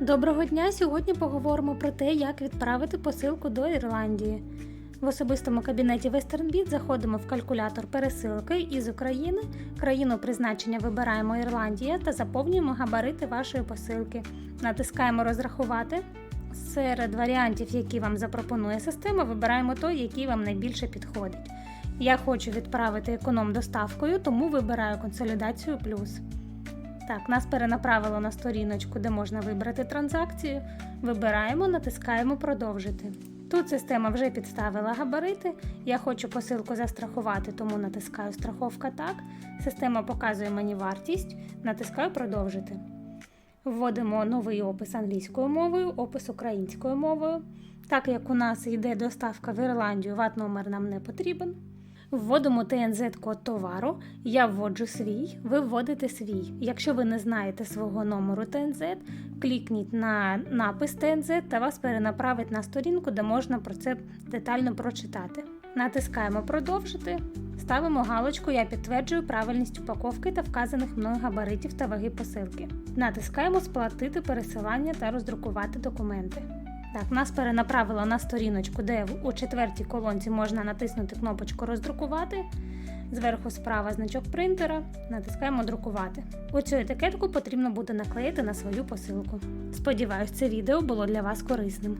Доброго дня! Сьогодні поговоримо про те, як відправити посилку до Ірландії. В особистому кабінеті WesternBit заходимо в калькулятор пересилки із України, країну призначення вибираємо Ірландія та заповнюємо габарити вашої посилки. Натискаємо Розрахувати. Серед варіантів, які вам запропонує система, вибираємо той, який вам найбільше підходить. Я хочу відправити економ доставкою, тому вибираю консолідацію плюс. Так, нас перенаправило на сторіночку, де можна вибрати транзакцію. Вибираємо, натискаємо Продовжити. Тут система вже підставила габарити. Я хочу посилку застрахувати, тому натискаю Страховка так. Система показує мені вартість, натискаю Продовжити. Вводимо новий опис англійською мовою, опис українською мовою. Так як у нас йде доставка в Ірландію, ват номер нам не потрібен. Вводимо ТНЗ-код товару, я вводжу свій, ви вводите свій. Якщо ви не знаєте свого номеру ТНЗ, клікніть на напис ТНЗ та вас перенаправить на сторінку, де можна про це детально прочитати. Натискаємо Продовжити, ставимо галочку Я підтверджую правильність упаковки та вказаних мною габаритів та ваги посилки. Натискаємо Сплатити пересилання та роздрукувати документи. Так, нас перенаправило на сторіночку, де у четвертій колонці можна натиснути кнопочку Роздрукувати. Зверху справа значок принтера, натискаємо Друкувати. У цю етикетку потрібно буде наклеїти на свою посилку. Сподіваюсь, це відео було для вас корисним.